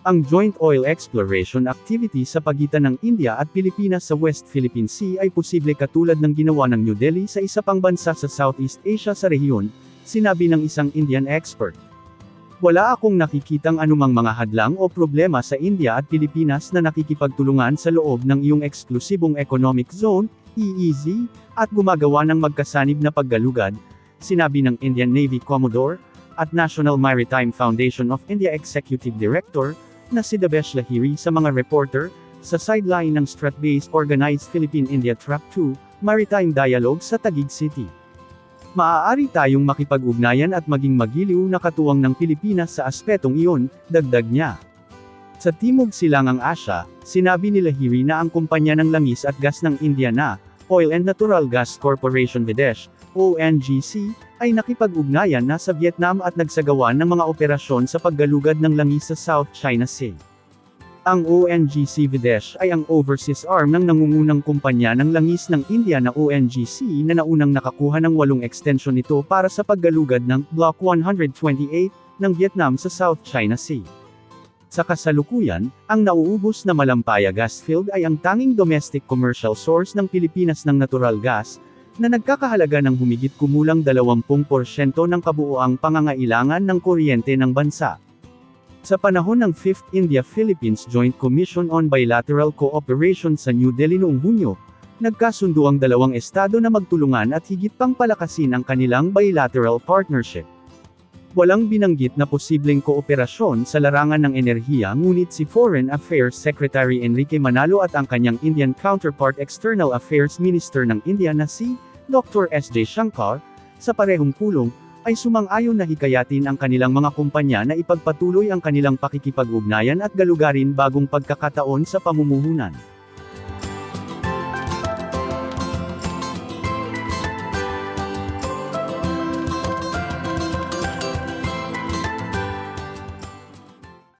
Ang joint oil exploration activity sa pagitan ng India at Pilipinas sa West Philippine Sea ay posible katulad ng ginawa ng New Delhi sa isa pang bansa sa Southeast Asia sa rehiyon, sinabi ng isang Indian expert. Wala akong nakikitang anumang mga hadlang o problema sa India at Pilipinas na nakikipagtulungan sa loob ng iyong eksklusibong economic zone, EEZ, at gumagawa ng magkasanib na paggalugad, sinabi ng Indian Navy Commodore, at National Maritime Foundation of India Executive Director, na si Debesh Lahiri sa mga reporter, sa sideline ng Strat-based Organized Philippine-India Track 2, Maritime Dialogue sa Taguig City. Maaari tayong makipag-ugnayan at maging magiliw na katuwang ng Pilipinas sa aspetong iyon, dagdag niya. Sa Timog Silangang Asya, sinabi ni Lahiri na ang kumpanya ng langis at gas ng India na, Oil and Natural Gas Corporation Videsh, ONGC, ay nakipag-ugnayan na sa Vietnam at nagsagawa ng mga operasyon sa paggalugad ng langis sa South China Sea. Ang ONGC Videsh ay ang overseas arm ng nangungunang kumpanya ng langis ng India na ONGC na naunang nakakuha ng walong extension nito para sa paggalugad ng Block 128 ng Vietnam sa South China Sea. Sa kasalukuyan, ang nauubos na Malampaya gas field ay ang tanging domestic commercial source ng Pilipinas ng natural gas, na nagkakahalaga ng humigit kumulang 20% ng kabuoang pangangailangan ng kuryente ng bansa. Sa panahon ng 5th India-Philippines Joint Commission on Bilateral Cooperation sa New Delhi noong Hunyo, nagkasundo ang dalawang estado na magtulungan at higit pang palakasin ang kanilang bilateral partnership. Walang binanggit na posibleng kooperasyon sa larangan ng enerhiya ngunit si Foreign Affairs Secretary Enrique Manalo at ang kanyang Indian counterpart External Affairs Minister ng India na si Dr. S.J. Shankar, sa parehong pulong, ay sumang-ayon na hikayatin ang kanilang mga kumpanya na ipagpatuloy ang kanilang pakikipag-ugnayan at galugarin bagong pagkakataon sa pamumuhunan.